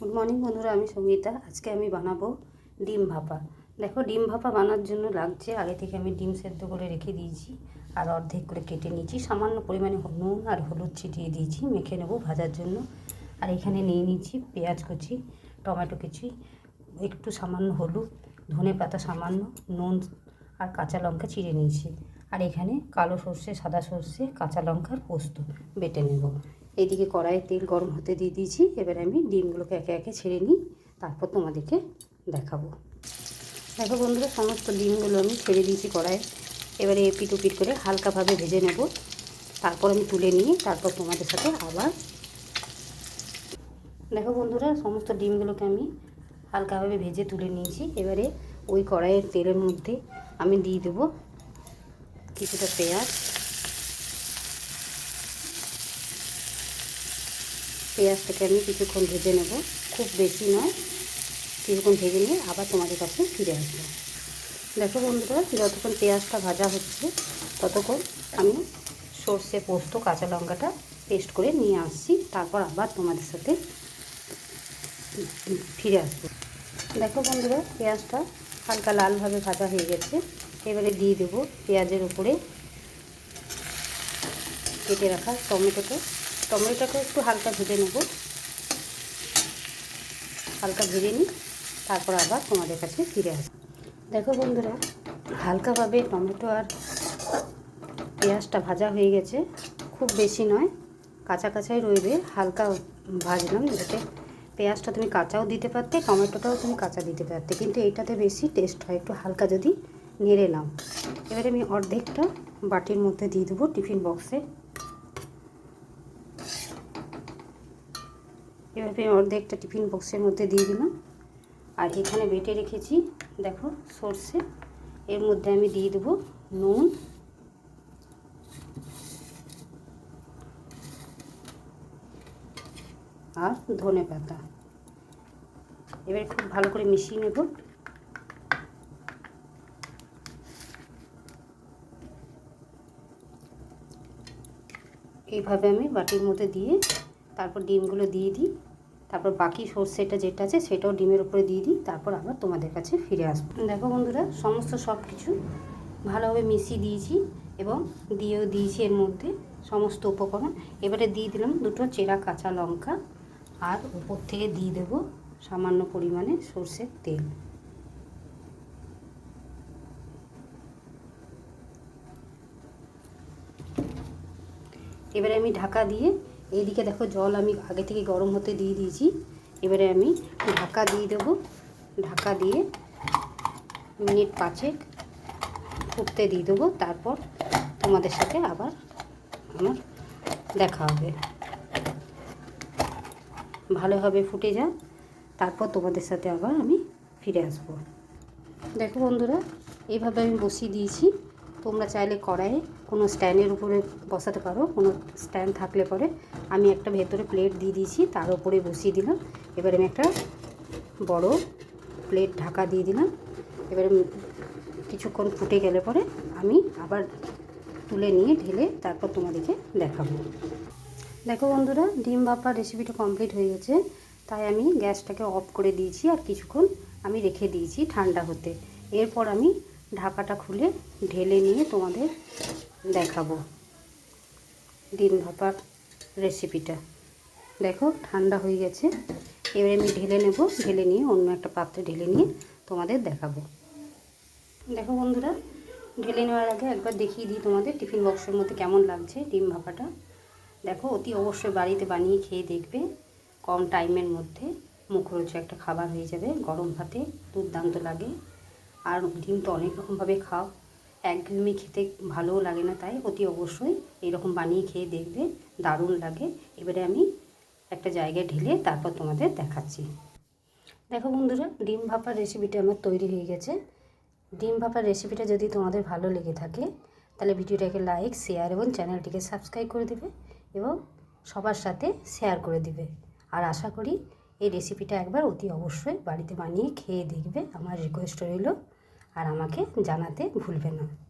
Good morning বন্ধুরা, আমি সঙ্গীতা। আজকে আমি বানাবো ডিম ভাপা। দেখো, ডিম ভাপা বানার জন্য লাগছে, আগে থেকে আমি ডিম সেদ্ধ করে রেখে দিয়েছি, আর অর্ধেক করে কেটে নিয়েছি। সামান্য পরিমাণে নুন আর হলুদ ছিটিয়ে দিয়েছি, মেখে নেব ভাজার জন্য। আর এখানে নিয়ে নিয়েছি পেঁয়াজ কুচি, টমেটো কুচি, একটু সামান্য হলুদ, ধনে পাতা সামান্য, নুন আর কাঁচা লঙ্কা চিড়ে নিয়েছি। আর এখানে কালো সর্ষে, সাদা সর্ষে, কাঁচা লঙ্কার পোস্ত বেটে নেব। এইদিকে কড়াইয়ে তেল গরম হতে দিয়ে দিয়েছি। এবার আমি ডিমগুলোকে একে একে ছেড়ে নিই, তারপর তোমাদেরকে দেখাবো। দেখো বন্ধুরা, সমস্ত ডিমগুলো আমি ছেড়ে দিয়েছি কড়াইয়ে। এবারে এপিট উপিট করে হালকাভাবে ভেজে নেব। তারপর আমি তুলে নিয়ে তারপর তোমাদের সাথে আবার দেখো বন্ধুরা, সমস্ত ডিমগুলোকে আমি হালকাভাবে ভেজে তুলে নিয়েছি। এবারে ওই কড়াইয়ের তেলের মধ্যে আমি দিয়ে দেবো কিছুটা পেঁয়াজ পেঁয়াজটাকে আমি কিছুক্ষণ ভেজে নেব। খুব বেশি নয়, কিছুক্ষণ ভেজে নিয়ে আবার তোমাদের কাছে ফিরে আসব। দেখো বন্ধুরা, যতক্ষণ পেঁয়াজটা ভাজা হচ্ছে, ততক্ষণ আমি সর্ষে পোস্ত, কাঁচা লঙ্কাটা পেস্ট করে নিয়ে আসছি। তারপর আবার তোমাদের সাথে ফিরে আসব। দেখো বন্ধুরা, পেঁয়াজটা হালকা লালভাবে ভাজা হয়ে গেছে। এবারে দিয়ে দেবো পেঁয়াজের উপরে কেটে রাখা টমেটোটা। টমেটোটাকে একটু হালকা ভেজে নেব। হালকা ভেজে নিই, তারপর আবার তোমাদের কাছে ফিরে আসব। দেখো বন্ধুরা, হালকাভাবে টমেটো আর পেঁয়াজটা ভাজা হয়ে গেছে। খুব বেশি নয় কাঁচা কাঁচাই রইবে। হালকা ভাজলাম, যাতে পেঁয়াজটা তুমি কাঁচাও দিতে পারতে, টমেটোটাও তুমি কাঁচা দিতে পারতে। কিন্তু এইটাতে বেশি টেস্ট হয়, একটু হালকা যদি নেড়ে নাও। এবারে আমি অর্ধেকটা বাটির মধ্যে দিয়ে দেবো টিফিন বক্সে। এভাবে অর্ধেকটা টিফিন বক্সের মধ্যে দিয়ে দিলাম। আর এখানে বেটে রেখেছি, দেখো, সর্ষে। এর মধ্যে আমি দিয়ে দেবো নুন। আর ধনে পাতা। এবার খুব ভালো করে মিশিয়ে নেব। এইভাবে আমি বাটির মধ্যে দিয়ে তারপর ডিমগুলো দিয়ে দিই। তারপর বাকি সর্ষেটা যেটা আছে সেটাও ডিমের উপরে দিয়ে দিই। তারপর আবার তোমাদের কাছে ফিরে আসব। দেখো বন্ধুরা, সমস্ত সব কিছু ভালোভাবে মিশিয়ে দিয়েছি এবং দিয়েও দিয়েছি এর মধ্যে সমস্ত উপকরণ। এবারে দিয়ে দিলাম দুটো চেরা কাঁচা লঙ্কা আর উপর থেকে দিয়ে দেব সামান্য পরিমাণে সর্ষের তেল। এবারে আমি ঢাকা দিয়ে এইদিকে দেখো জল আমি আগে থেকে গরম হতে দিয়ে দিয়েছি। এবারে আমি ঢাকা দিয়ে দেবো। ঢাকা দিয়ে মিনিট পাঁচেক ফুটতে দিয়ে দেবো। তারপর তোমাদের সাথে আবার আমার দেখা হবে। ভালোভাবে ফুটে যা তারপর তোমাদের সাথে আবার আমি ফিরে আসব। দেখো বন্ধুরা এইভাবে আমি বসিয়ে দিয়েছি। তোমরা চাইলে কড়াইয়ে কোনো স্ট্যান্ডের উপরে বসাতে পারো, কোনো স্ট্যান্ড থাকলে পরে। আমি একটা ভেতরে প্লেট দিয়ে দিয়েছি, তার উপরে বসিয়ে দিলাম। এবার আমি একটা বড় প্লেট ঢাকা দিয়ে দিলাম। এবারে কিছুক্ষণ ফুটে গেলে পরে আমি আবার তুলে নিয়ে ঢেলে তারপর তোমাদেরকে দেখাবো। দেখো বন্ধুরা, ডিম ভাপার রেসিপিটা কমপ্লিট হয়ে গেছে। তাই আমি গ্যাসটাকে অফ করে দিয়েছি আর কিছুক্ষণ আমি রেখে দিয়েছি ঠান্ডা হতে। এরপর আমি ঢাকাটা খুলে ঢেলে নিয়ে তোমাদের দেখাবো ডিম ভাপার রেসিপিটা দেখো, ঠান্ডা হয়ে গেছে। এবারে আমি ঢেলে নেব, ঢেলে নিয়ে অন্য একটা পাত্রে ঢেলে নিয়ে তোমাদের দেখাবো। দেখো বন্ধুরা, ঢেলে নেওয়ার আগে একবার দেখিয়ে দিই তোমাদের টিফিন বক্সের মধ্যে কেমন লাগছে ডিম ভাপাটা। দেখো, অতি অবশ্যই বাড়িতে বানিয়ে খেয়ে দেখবে, কম টাইমের মধ্যে মুখরোচ একটা খাবার হয়ে যাবে। গরম ভাতে দুর্দান্ত লাগে। আর ডিম তো অনেক রকমভাবে খাও। একঘেয়েমি খেতে ভালোও লাগে না তাই অতি অবশ্যই এরকম বানিয়ে খেয়ে দেখবে, দারুণ লাগে। এবারে আমি একটা জায়গায় ঢেলে তারপর তোমাদের দেখাচ্ছি। দেখো বন্ধুরা, ডিম ভাপার রেসিপিটা আমার তৈরি হয়ে গেছে। ডিম ভাপার রেসিপিটা যদি তোমাদের ভালো লেগে থাকে, তাহলে ভিডিওটাকে লাইক শেয়ার এবং চ্যানেলটিকে সাবস্ক্রাইব করে দেবে এবং সবার সাথে শেয়ার করে দিবে। আর আশা করি এই রেসিপিটা একবার অতি অবশ্যই বাড়িতে বানিয়ে খেয়ে দেখবে। আমার রিকোয়েস্ট রইল। আর আমাকে জানাতে ভুলবে না।